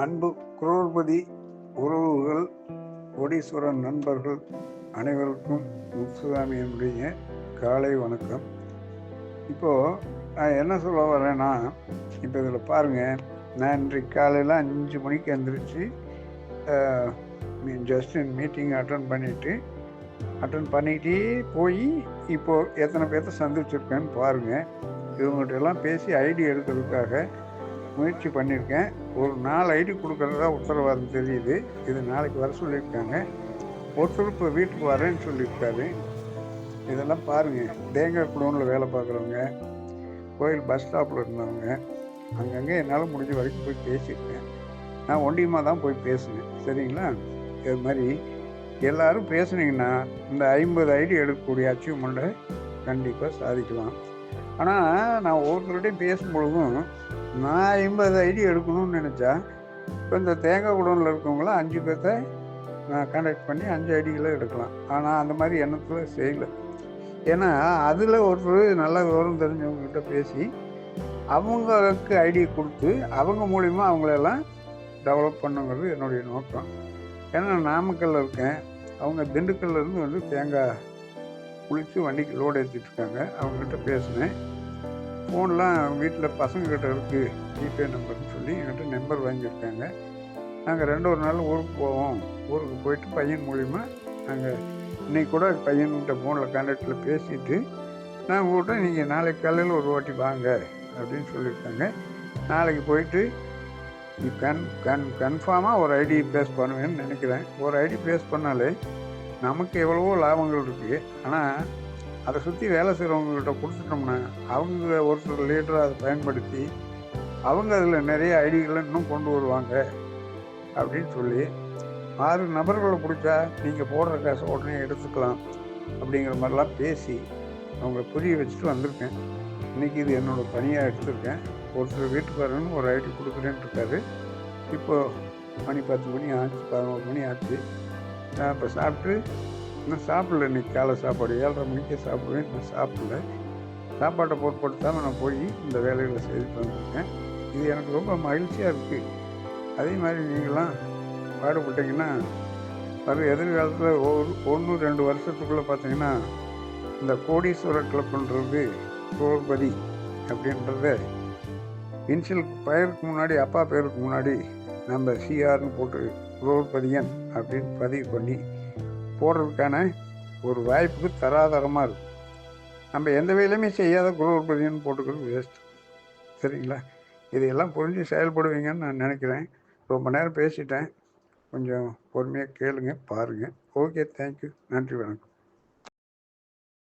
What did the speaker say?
அன்பு குரோர்பதி உறவுகள் கோடீஸ்வரன் நண்பர்கள் அனைவருக்கும் முத்துசாமியினுடைய காலை வணக்கம். இப்போது நான் என்ன சொல்ல வரேன்னா இப்போ இதில் பாருங்கள் நான் இன்றைக்கு காலையில் அஞ்சு மணிக்கு எந்திரிச்சு ஜஸ்ட் மீட்டிங் அட்டன் பண்ணிவிட்டு அட்டன் பண்ணிக்கிட்டே போய் இப்போது எத்தனை பேர்த்த சந்திச்சிருக்கேன்னு பாருங்கள் இவங்கள்ட்ட எல்லாம் பேசி ஐடி எடுக்கிறதுக்காக முயற்சி பண்ணியிருக்கேன். ஒரு நாலு ஐடி கொடுக்குறதா உத்தரவாதம் தெரியுது. இது நாளைக்கு வர சொல்லியிருக்காங்க. ஒருத்தர் இப்போ வீட்டுக்கு வரேன்னு சொல்லியிருக்காரு. இதெல்லாம் பாருங்கள் தேங்காய் குடோனில் வேலை பார்க்குறவங்க கோயில் பஸ் ஸ்டாப்பில் இருந்தவங்க அங்கங்கே என்னால் முடிஞ்ச வரைக்கும் போய் பேசியிருக்கேன். நான் ஒண்டியமாக தான் போய் பேசுனேன். சரிங்களா? இது மாதிரி எல்லோரும் பேசுனீங்கன்னா இந்த ஐம்பது ஐடி எடுக்கக்கூடிய அச்சீவ்மெண்ட்டை கண்டிப்பாக சாதிக்கலாம். ஆனால் நான் ஒவ்வொருத்தருடையும் பேசும்பொழுதும் நான் ஐம்பது ஐடி எடுக்கணும்னு நினச்சா இப்போ இந்த தேங்காய் குடோனில் இருக்கவங்களாம் அஞ்சு பேர்த்த நான் கான்டாக்ட் பண்ணி அஞ்சு ஐடிகளை எடுக்கலாம். ஆனால் அந்த மாதிரி எண்ணத்தில் செய்யலை. ஏன்னா அதில் ஒருத்தர் நல்ல விவரம் தெரிஞ்சவங்கக்கிட்ட பேசி அவங்களுக்கு ஐடியை கொடுத்து அவங்க மூலிமா அவங்களெல்லாம் டெவலப் பண்ணுங்கிறது என்னுடைய நோக்கம். ஏன்னா நாமக்கல்ல இருக்கேன். அவங்க திண்டுக்கல்லேருந்து வந்து தேங்காய் குளித்து வண்டிக்கு லோடு ஏற்றிட்டு இருக்காங்க. பேசினேன். ஃபோன்லாம் வீட்டில் பசங்கக்கிட்ட இருக்குது ஜிபே நம்பர்னு சொல்லி என்கிட்ட நம்பர் வாங்கியிருக்காங்க. நாங்கள் ரெண்டு ஒரு நாள் ஊருக்கு போவோம். ஊருக்கு போயிட்டு பையன் மூலிமா நாங்கள் இன்றைக்கி கூட பையன்கிட்ட ஃபோனில் கான்டாக்டில் பேசிட்டு நான் உங்கள்கிட்ட நீங்கள் நாளைக்கு காலையில் ஒரு வாட்டி வாங்க அப்படின்னு சொல்லியிருக்காங்க. நாளைக்கு போயிட்டு கன் கன் கன்ஃபார்மாக ஒரு ஐடி பேஸ் பண்ணுவேன்னு நினைக்கிறேன். ஒரு ஐடி பேஸ் பண்ணாலே நமக்கு எவ்வளவோ லாபங்கள் இருக்குது ஆனால் அதை சுற்றி வேலை செய்கிறவங்கள்ட்ட கொடுத்துட்டோம்னா அவங்க ஒருத்தர் லீடராக அதை பயன்படுத்தி அவங்க அதில் நிறைய ஐடிகளை இன்னும் கொண்டு வருவாங்க அப்படின்னு சொல்லி ஆறு நபர்களை பிடிச்சா நீங்கள் போடுற காசை உடனே எடுத்துக்கலாம் அப்படிங்கிற மாதிரிலாம் பேசி அவங்கள புரிய வச்சுட்டு வந்திருக்கேன். இன்றைக்கி இது என்னோடய பணியாக எடுத்திருக்கேன். ஒருத்தர் வீட்டுக்காரன்னு ஒரு ஐடி கொடுக்குறேன்னு இருக்காரு. இப்போது மணி பத்து மணி ஆச்சு பதினோரு மணி ஆச்சு. நான் இப்போ சாப்பிட்டு இன்னும் சாப்பிடல இன்னைக்கு காலை சாப்பாடு. ஏழரை மணிக்கே சாப்பிடுவேன். நான் சாப்பிடல. சாப்பாட்டை பொருட்படுத்தாமல் நான் போய் இந்த வேலைகளை செய்துட்டு வந்திருக்கேன். இது எனக்கு ரொம்ப மகிழ்ச்சியாக இருக்குது அதே மாதிரி நீங்களாம் பாடுபட்டீங்கன்னா வர எதிர்காலத்தில் ஒரு ஒன்று ரெண்டு வருஷத்துக்குள்ளே பார்த்தீங்கன்னா இந்த கோடீஸ்வரர் கிளப்புன்றது கோர்பதி அப்படின்றத இன்ஷியல் பெயருக்கு முன்னாடி அப்பா பெயருக்கு முன்னாடி நம்ம சிஆர்னு போட்டு குரோர்பதியன் அப்படின்னு பதிவு பண்ணி போடுறதுக்கான ஒரு வாய்ப்புக்கு தராதரமாக இருக்கும் நம்ம எந்த வேலையுமே செய்யாத குரோர்பதியன் போட்டுக்கிறது வேஸ்ட் சரிங்களா? இதையெல்லாம் புரிஞ்சு செயல்படுவீங்கன்னு நான் நினைக்கிறேன். ரொம்ப நேரம் பேசிட்டேன். கொஞ்சம் பொறுமையாக கேளுங்க பாருங்கள் ஓகே தேங்க்யூ நன்றி வணக்கம்.